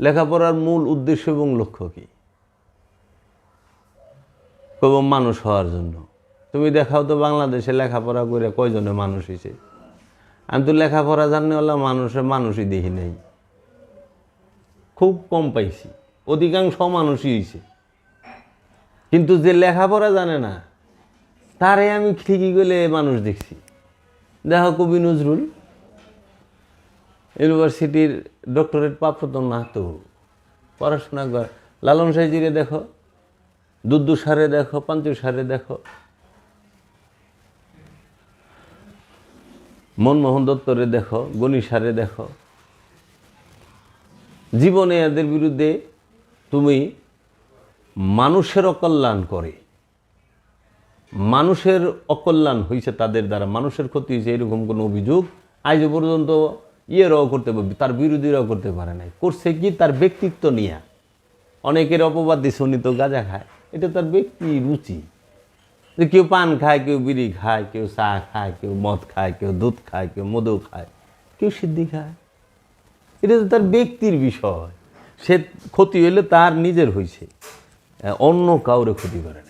লেখাপড়ার মূল উদ্দেশ্য এবং লক্ষ্য কি? কেবল মানুষ হওয়ার জন্য। তুমি দেখাও তো বাংলাদেশে লেখাপড়া করে কয়জনে মানুষ হয়েছে আমি তো লেখাপড়া জানিওয়ালা মানুষের মানুষই দেখি নাই। খুব কম পাইছি। অধিকাংশ মানুষই হয়েছে কিন্তু যে লেখাপড়া জানে না, তারে আমি ঠিকই গেলে মানুষ দেখছি। দেখো কবি নজরুল ইউনিভার্সিটির ডক্টরেট প্রাপ্ত না তো পড়াশোনা করে। লালন সাইজিরে দেখো দুদ্দু সারে দেখো, পাঞ্চু সারে দেখো। মনমোহন দত্তরে দেখো, গণি সারে দেখো। জীবনে এদের বিরুদ্ধে তুমি মানুষের অকল্যাণ করে। মানুষের অকল্যাণ হয়েছে তাদের দ্বারা। মানুষের ক্ষতি হয়েছে এরকম কোনো অভিযোগ আজ পর্যন্ত ইয়েরাও করতে পারবে, তার বিরোধীরাও করতে পারে নাই। করছে কি? তার ব্যক্তিত্ব নিয়ে। অনেকের অপবাদ উনি তো গাঁজা খায়। এটা তার ব্যক্তি রুচি। যে কেউ পান খায়, কেউ বিড়ি খায়, কেউ চা খায়, কেউ মদ খায়, কেউ দুধ খায়, কেউ মধু খায়, কেউ সিদ্ধি খায়। এটা তো তার ব্যক্তির বিষয়। সে ক্ষতি হইলে তার নিজের হয়েছে অন্য কাউরে ক্ষতি করে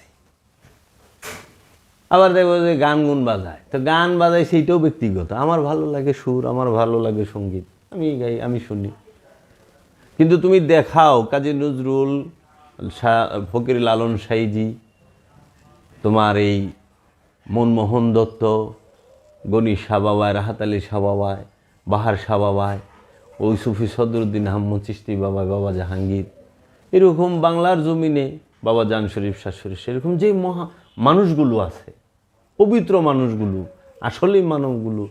আবার দেখব যে গান গুন বাজায়। তো গান বাজায় সেইটাও ব্যক্তিগত। আমার ভালো লাগে সুর, আমার ভালো লাগে সংগীত। আমি গাই, আমি শুনি। কিন্তু তুমি দেখাও, কাজী নজরুল ফকির লালন সাইজি, তোমার এই মনমোহন দত্ত গণি সাবাবায় রাহাত আলী সাবাবায় বাহার সাবাবায় ওই সুফি সদরুদ্দিন আহমদ চিস্তি বাবা বাবা জাহাঙ্গীর। এরকম বাংলার জমিনে বাবা জান শরীফ শাহ শরীফ সেরকম যে মহা মানুষগুলো আছে পবিত্র মানুষগুলো, আসলেই মানবগুলো,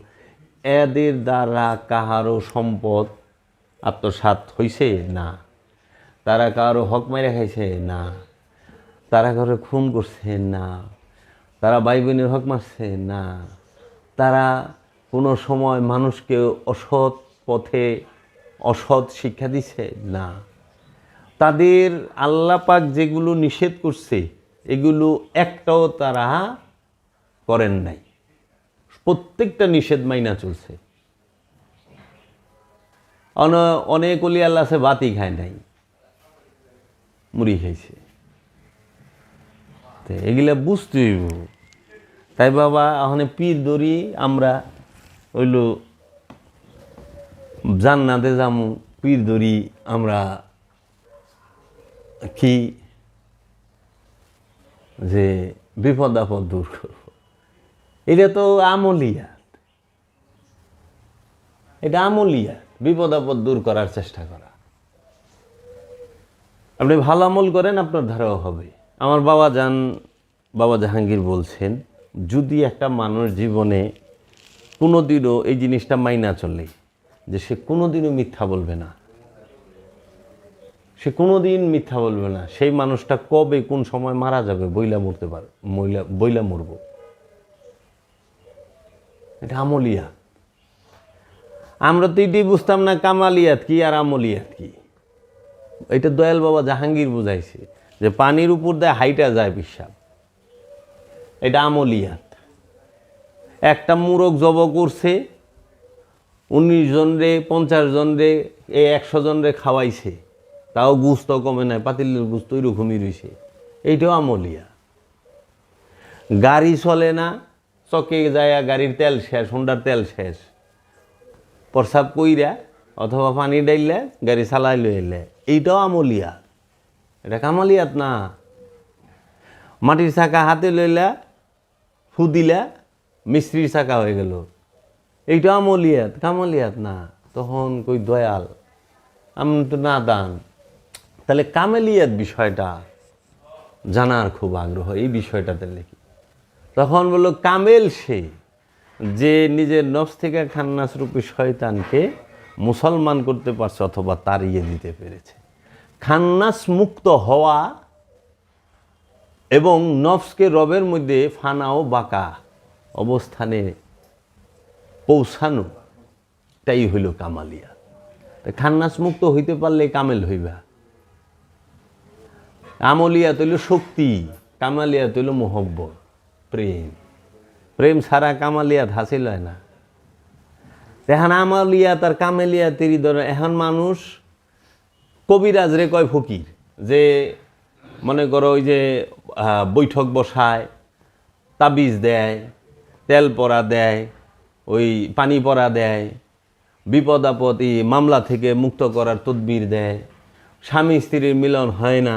এদের দ্বারা কাহারও সম্পদ আত্মসাৎ হইছে না। তারা কারও হক মাইরা খাইছে না। তারা কারও খুন করছে না। তারা ভাই বোনের হক মারছে না। তারা কোনো সময় মানুষকে অসৎ পথে অসৎ শিক্ষা দিছে না। তাদের আল্লাপাক যেগুলো নিষেধ করছে, এগুলো একটাও তারা করেন নাই। প্রত্যেকটা নিষেধ মাইনা চলছে। অন- অনেক অলি আল্লাহ আছে, বাতি খায় নাই। মুড়ি খাইছে। তো এগুলা বুঝতে হইব। তাই বাবা ওখানে পীর দড়ি আমরা হইল জান্নাতে যামু, পীর দড়ি আমরা কি? যে বিপদ আপদ দূর করব। এটা তো আমলিয়াত। এটা আমলিয়াত। বিপদ আপদ দূর করার চেষ্টা করা। আপনি ভালো আমল করেন, আপনার ধারাও হবে। আমার বাবা যান, বাবা জাহাঙ্গীর বলছেন, যদি একটা মানুষ জীবনে কোনোদিনও এই জিনিসটা মাইনা চলে, যে সে কোনোদিনও মিথ্যা বলবে না। সে কোনোদিন মিথ্যা বলবে না। সেই মানুষটা কবে কোন সময় মারা যাবে, বইলা মরতে পারে, মইলা, বইলা মরব। এটা আমলিয়া। আমরা তো এটাই বুঝতাম না কামালিয়াত কি আর আমলিয়াত কি। এটা দয়াল বাবা জাহাঙ্গীর বুঝাইছে যে পানির উপর দিয়ে হাইটা যায় পিসাব। এটা আমলিয়াত। একটা মুরগ জব করছে, উনিশ জন রে, পঞ্চাশ জন রে এই একশো জন রে খাওয়াইছে। তাও গুস্ত কমে নাই, পাতিলের গুস্ত ওইরকমই রয়েছে এইটাও আমলিয়া। গাড়ি চলে না চকে যায় গাড়ির তেল শেষ, হোন্ডার তেল শেষ। প্রসাব কইরা অথবা পানি ডাইলে গাড়ি চালাই লইলে এইটাও আমলিয়া। এটা কামালিয়াত না। মাটির চাকা হাতে লইলা ফু দিলা মিস্ত্রির চাকা হয়ে গেল। এইটা আমলিয়াত, কামালিয়াত না। তখন কই দয়াল, আমি তো না দান তাহলে কামেলিয়াত বিষয়টা জানার খুব আগ্রহ, এই বিষয়টাতে লিখি। তখন বলল, কামেল সে যে নিজের নফস থেকে খান্নাস শয়তানকে মুসলমান করতে পারছে অথবা তাড়িয়ে দিতে পেরেছে। খান্নাস মুক্ত হওয়া এবং নফসকে রবের মধ্যে ফানাও বাঁকা অবস্থানে পৌঁছানো, তাই হইল কামালিয়া। খান্নাস মুক্ত হইতে পারলে কামেল হইবা। আমলিয়া তৈল শক্তি কামালিয়া তৈল মোহব্বত। প্রেম। প্রেম ছাড়া কামালিয়াত হাসিল হয় না। এখন আমালিয়াত আর কামেলিয়াতেরই ধরে এখন মানুষ কবিরাজ রে কয় ফকির, যে মনে করো ওই যে বৈঠক বসায়, তাবিজ দেয়, তেল পরা দেয়, ওই পানি পরা দেয়, বিপদ আপদ এই মামলা থেকে মুক্ত করার তদবির দেয়, স্বামী স্ত্রীর মিলন হয় না,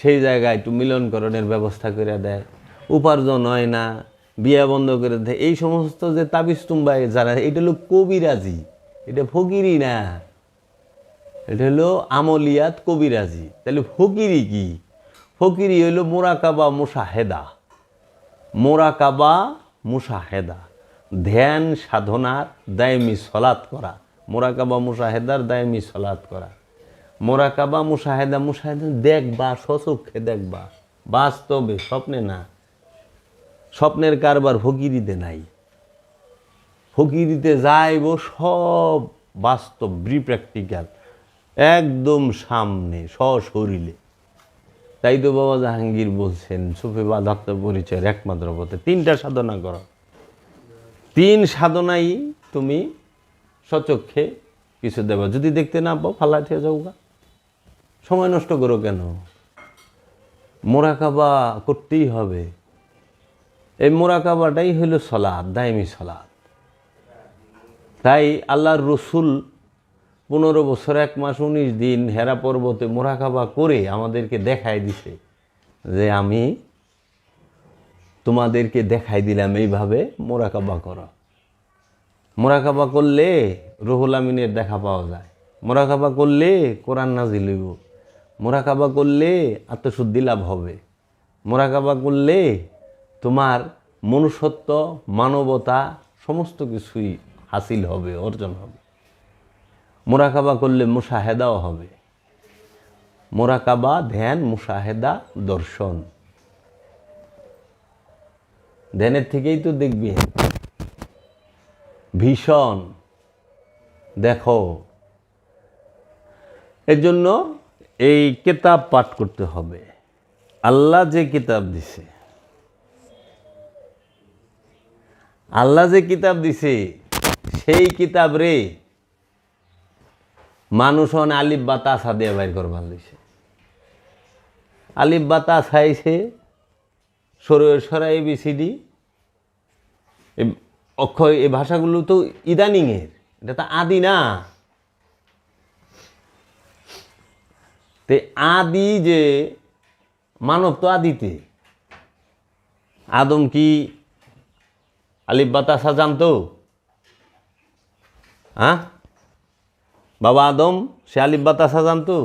সেই জায়গায় একটু মিলনকরণের ব্যবস্থা করে দেয়। উপার্জন হয় না, বিয়া বন্ধ করে দেয় এই সমস্ত যে তাবিজ যারা, এটা হলো কবিরাজি, এটা ফকিরি না। এটা হলো আমলিয়াত কবিরাজি। তাহলে ফকিরি কি? ফকিরি হইল মোরাকাবা মুসাহেদা মোরাকাবা মুসাহেদা ধ্যান, সাধনার দায়মি সলাৎ করা। মোরাকাবা মুসাহেদার দায়মি সলাৎ করা। মোরাকাবা মুসাহেদা মুসাহেদা দেখবা সচক্ষে দেখবা। বাস্তবে, স্বপ্নে না। স্বপ্নের কারবার ফকিরিতে নাই। ফকিরিতে যাইব সব বাস্তব প্র্যাকটিক্যাল একদম সামনে, সশরীরে। তাই তো বাবা জাহাঙ্গীর বলছেন, সুফি বাধাত্ম পরিচয়ের একমাত্র পথে। তিনটা সাধনা করো। তিন সাধনাই তুমি সচক্ষে কিছু দেবা। যদি দেখতে না পাও ফালা থেকে যাও গা। সময় নষ্ট করো কেন? মোরাকাবা করতেই হবে। এই মোরাকাবাটাই হইল সলাদ দায়মি সলাদ তাই আল্লাহর রসুল পনেরো বছর, এক মাস উনিশ দিন হেরা পর্বতে মোরাকাবা করে আমাদেরকে দেখাই দিছে যে আমি তোমাদেরকে দেখাই দিলাম এইভাবে মোরাকাবা করো। মোরাকাবা করলে রুহুল আমিনের দেখা পাওয়া যায়। মোরাকাবা করলে কোরআন নাজিল হইব। মোরাকাবা করলে আত্মশুদ্ধি লাভ হবে। মোরাকাবা করলে তোমার মনুষ্যত্ব, মানবতা সমস্ত কিছুই হাসিল হবে, অর্জন হবে। মোরাকাবা করলে মুসাহেদাও হবে। মোরাকাবা, ধ্যান মুসাহেদা দর্শন। ধ্যানের থেকেই তো দেখবি। ভীষণ। দেখো। এর জন্য এই কেতাব পাঠ করতে হবে। আল্লাহ যে কিতাব দিছে আল্লাহ যে কিতাব দিছে, সেই কিতাব রে মানুষ অন আলিফ বা তাসা দিয়ে বাইর করবার দিছে আলিফ বা তাসা আইছে সরয় সরা এবিসিডি অক্ষয় এই ভাষাগুলো তো ইদানিংয়ের, এটা তো আদি না। তে আদি যে, মানব তো আদিতে। আদম কি আলিফ বাতাসা জানতো হ্যাঁ? বাবা আদম, সে আলিফ বাতাসা জানতো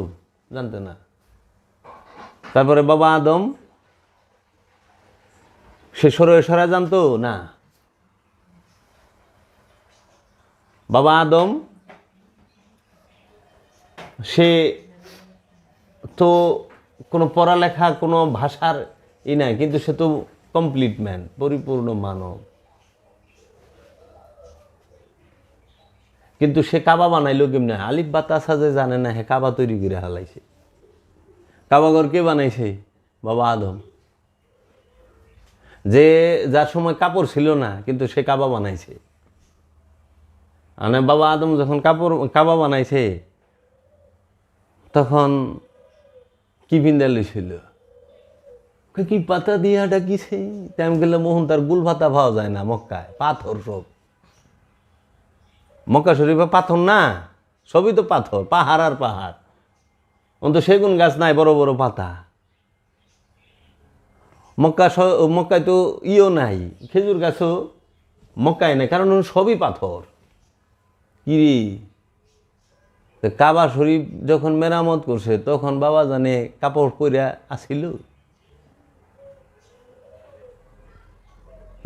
জানতো না। তারপরে বাবা আদম, সে সরে জানতো না। বাবা আদম, সে তো কোনো পড়ালেখা, কোনো ভাষার ই নাই, কিন্তু সে তো কমপ্লিট ম্যান পরিপূর্ণ মানব। কিন্তু সে কাবা বানাইলো কেমনে আলিফ বাতাসা যে জানে না হে কাবা তৈরি করে হালাইছে। কাবাগর কে বানাইছে? বাবা আদম। যে যার সময় কাপড় ছিল না, কিন্তু সে কাবা বানাইছে। মানে বাবা আদম যখন কাপড়, কাবা বানাইছে, তখন কি পিন্দালি ছিল কি পাতা দিয়া ডাকিছে? টাইম গেলে মোহন তার গুল পাতা পাওয়া যায় না মক্কায়, পাথর সব। মক্কা শরীফে পাথর না, সবই তো পাথর, পাহাড় আর পাহাড়। অন্ত সেগুন গাছ নাই, বড় বড় পাতা। মক্কা মক্কায় তো ইও নাই, খেজুর গাছও মক্কায় নাই, কারণ সবই পাথর। তো কাবা শরীফ যখন মেরামত করছে, তখন বাবা জানে কাপড় পরিয়া আসিল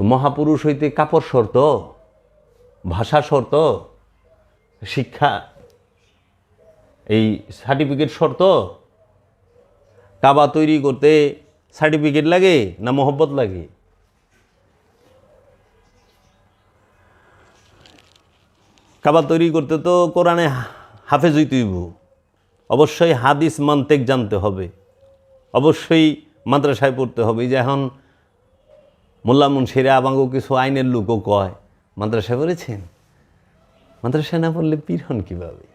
মহাপুরুষ হইতে কাপড় শর্ত ভাষা শর্ত, শিক্ষা, এই সার্টিফিকেট শর্ত, কাবা তৈরি করতে সার্টিফিকেট লাগে না মোহব্বত লাগে? কাবা তৈরি করতে তো কোরআনে হাফেজ হইতে হইব অবশ্যই হাদিস মান্তেক জানতে হবে। অবশ্যই মাদ্রাসায় পড়তে হবে। যে এখন মোল্লা মুন্সিরা আবাঙ্গ কিছু আইনের লোকও কয় মাদ্রাসা করেছেন মাদ্রাসা না পড়লে পীর হন কীভাবে?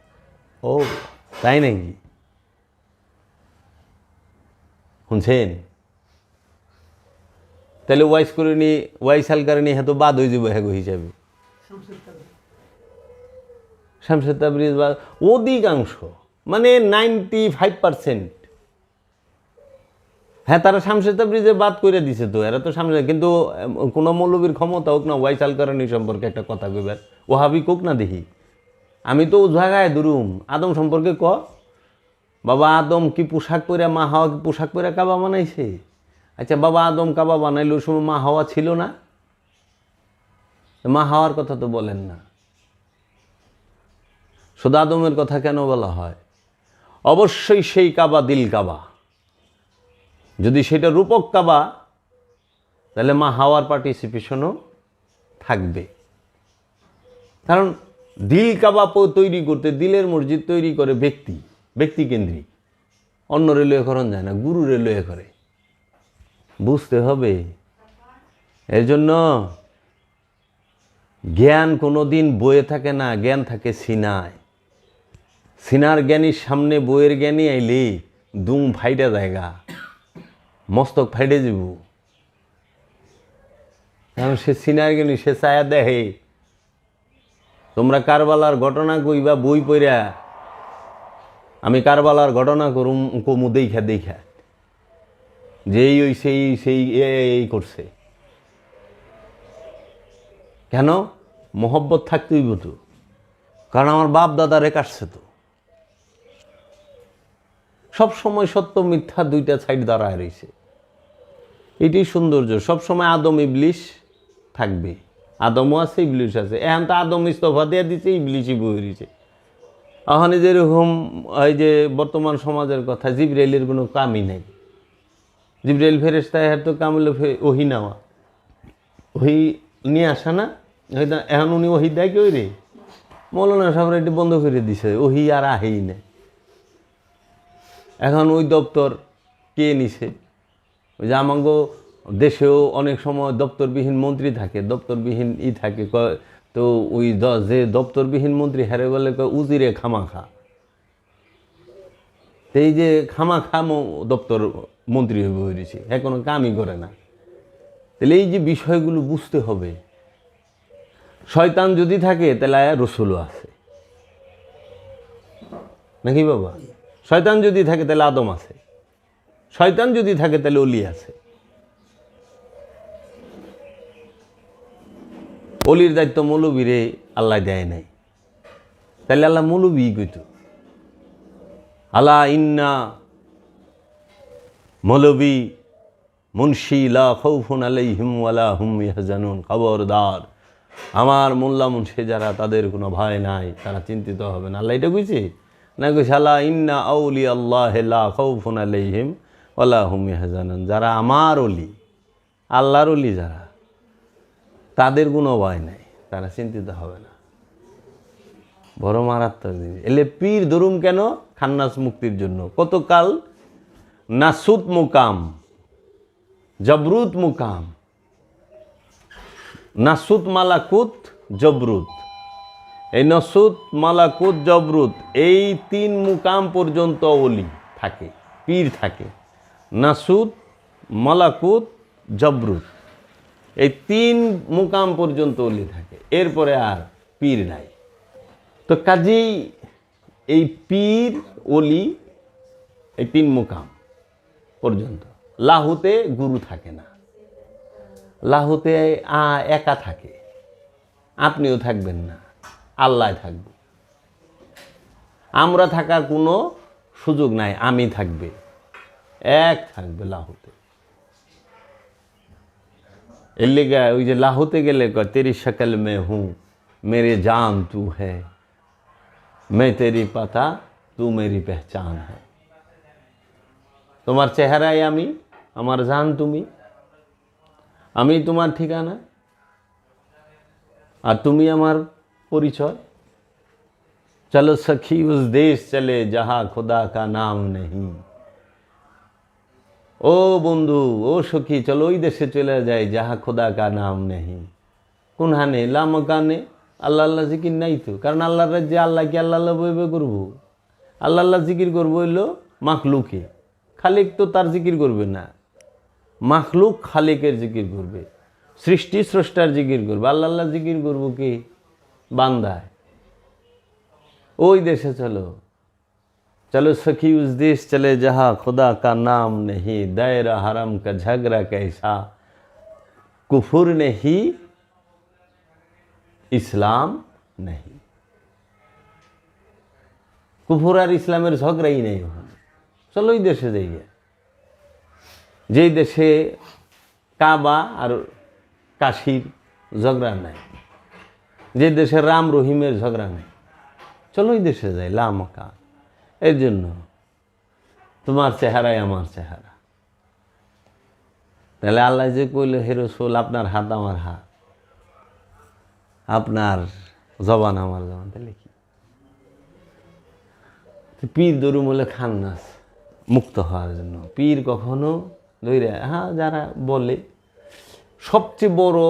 ও, তাই নাকি? শুনছেন? তাহলে ওয়াইস করে নি, ওয়াইস হাল কারণে হ্যাঁ তো বাদ হয়ে যাব হ্যাঁ হিসাবে। শামশের তাবরিজ বা অধিকাংশ মানে নাইনটি ফাইভ পার্সেন্ট হ্যাঁ তারা শামশেদ তাবরিজে বাদ করে দিছে তো, এরা তো সামনে কিন্তু কোনো মৌলবীর ক্ষমতা হোক না ওয়াইস আলকারানি সম্পর্কে একটা কথা কইবার। ও ওহাবি কোক না দেখি আমি তো জায়গায় দুরুম। আদম সম্পর্কে ক? বাবা আদম কি পোশাক পরে মা হাওয়া কি পোশাক পরে কাবা বানাইছে? আচ্ছা বাবা আদম কাবা বানাইলো ওই সময় মা হাওয়া ছিল না? মা হাওয়ার কথা তো বলেন না। শুধু আদমের কথা কেন বলা হয়? অবশ্যই সেই কাবা দিল কাবা। যদি সেটা রূপক কাবা, তাহলে মা হাওয়ার পার্টিসিপেশনও থাকবে। কারণ দিল কাবা তৈরি করতে, দিলের মসজিদ তৈরি করে ব্যক্তি ব্যক্তি কেন্দ্রিক। অন্য রেলওয়ে করণ যায় না, গুরু রেলওয়ে করে বুঝতে হবে। এর জন্য জ্ঞান কোনো দিন বয়ে থাকে না, জ্ঞান থাকে সিনায়। সিনার জ্ঞানীর সামনে বইয়ের জ্ঞানী আইলে দুম ফাইটা জায়গা। মস্তক ফাইটে যাব। কারণ সে সিনার জ্ঞানী সে ছায়া দেহে তোমরা কারবালার ঘটনা কইবা বই পড়া? আমি কারবালার ঘটনা করুম, কমু দেখা দেখা। যেই ওই, সেই সেই এই করছে। কেন? মোহব্বত থাকতেই তো কারণ আমার বাপ দাদারে কাটছে তো। সব সময় সত্য মিথ্যা দুইটা সাইড দাঁড়ায় রয়েছে। এটাই সৌন্দর্য। সব সময় আদম, ইবলিশ থাকবে। আদমও আছে, ইবলিশ আছে। এখন তো আদম ইস্তফা দিয়ে দিছে, ইবলিশই বই রয়েছে। ওখানে যেরকম এই যে বর্তমান সমাজের কথা, জিব্রাইলের কোনো কামই নেই। জিব্রাইল ফেরেস্তা এর তো কাম হলো ওহি নেওয়া। ওহি নিয়ে আসা না? এখন উনি ওহি দেয় কেউ রে? মৌলানা সাহেব এটি বন্ধ করে দিছে। ওহি আর আহেই না এখন ওই দপ্তর কে নিছে? যে আমাগো দেশেও অনেক সময় দপ্তরবিহীন মন্ত্রী থাকে, দপ্তরবিহীন ই থাকে তো ওই যে দপ্তরবিহীন মন্ত্রী হারে বলে উজিরে খামাখা। এই যে খামাখা দপ্তর মন্ত্রী হয়ে বেরিয়েছে হ্যাঁ কোনো কামই করে না। তাহলে এই যে বিষয়গুলো বুঝতে হবে। শয়তান যদি থাকে, তাহলে রসুলও আছে। নাকি বাবা? শয়তান যদি থাকে তাহলে আদম আছে। শয়তান যদি থাকে তাহলে অলি আছে। অলির দায়িত্ব মৌলবীরে আল্লাহ দেয় নাই। তাহলে আল্লাহ মৌলবী কইত আল্লাহ ইন্না মৌলবী মুন্সি, লা খৌফুন আলাইহিম হুম ইয়াহজানুন। খবরদার। আমার মোল্লা মুন্সি যারা, তাদের কোনো ভয় নাই, তারা চিন্তিত হবে না। আল্লাহ এটা কইছে? না কইছে আল্লাহ ইন্না আউলি আল্লাহ খৌফুন যারা আমার অলি আল্লাহর অলি যারা, তাদের কোনো ভয় নাই, তারা চিন্তিত হবে না। বড় মারাত্মক জিনিস। এলে পীর ধরুম কেন? খান্নাস মুক্তির জন্য। কতকাল? নাসুত মুকাম জবরুত মুকাম। নাসুত মালাকুত জবরুত এই নসুত, মালাকুত, জবরুত, এই তিন মুকাম পর্যন্ত অলি থাকে, পীর থাকে। নাসুত, মালাকুত, জবরুত, এই তিন মুকাম পর্যন্ত অলি থাকে। এরপরে আর পীর নাই। তো কাজেই এই পীর, অলি, এই তিন মুকাম পর্যন্ত লাহুতে গুরু থাকে না। লাহুতে আ একা থাকে। আপনিও থাকবেন না। আল্লাহ থাকবে। আমরা থাকার কোনো সুযোগ নাই, আমি থাকবে। এক থাকবে লাহোতে। এর লেগে ওই যে লাহোতে গেলে ক তেরি সকল মে হু মেরে জান তু হ্যাঁ মে তেরি পাতা, তু মেরি পেহচান হ্যাঁ তোমার চেহারাই আমি, আমার জান তুমি। আমি তোমার ঠিকানা। আর তুমি আমার পরিচয় চলো সখী উস দেশ চলে যাহা খোদা কা নাম নেই ও বন্ধু ও সখী চলো ওই দেশে চলে যায় যাহা খোদা কা নাম নেই কোন হানে লামকানে আল্লাহ আল্লাহ জিকির নাই তো কারণ আল্লাহর রাজ্যে আল্লাহ কি আল্লাহ আল্লাহ বইবে করব আল্লাহ আল্লাহ জিকির করব হইল মাখলুকে খালিক তো তার জিকির করবে না মাখলুক খালিকের জিকির করবে সৃষ্টি স্রষ্টার জিকির করবে আল্লাহ আল্লাহ জিকির করব কি বান্দায় ওই দেশে চলো चलो सखी उस देश चले जहाँ खुदा का नाम नहीं दायरा हरम का झगड़ा कैसा कुफुर नहीं ইসলাম নেই কুফুর আর ইসলামের ঝগড়াই নেই ওখানে চলো ওই দেশে যাই গে। যেই দেশে কাবা আর কাশির ঝগড়া নাই যে দেশে রাম রহিমের ঝগড়া নেই, চলো ওই দেশে যাই লামাকা এর জন্য তোমার চেহারাই আমার চেহারা। তাহলে আল্লাহ যে কইল, হে রসুল, আপনার হাত আমার হাত, আপনার জবান আমার জবান। তাহলে কি? পীর দরুম হলে খান্নাস মুক্ত হওয়ার জন্য। পীর কখনো ধরে হ্যাঁ যারা বলে, সবচেয়ে বড়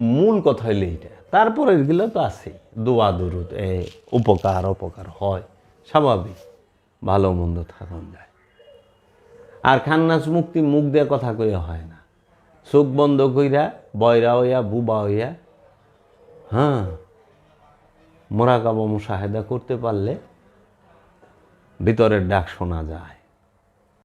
মূল কথা হইলে এইটা। তারপরে এগুলো তো আছে দোয়া, দরুদ, এ, উপকার, অপকার হয়, স্বাভাবিক। ভালো, মন্দ থাকুন যায়। আর খান্নাস মুক্তি মুখ দেওয়ার কথা কইয়া হয় না। চোখ বন্ধ কইরা, বয়রা হইয়া, বুবা হইয়া হ্যাঁ মোরাকাবা মুশাহেদা করতে পারলে ভিতরের ডাক শোনা যায়।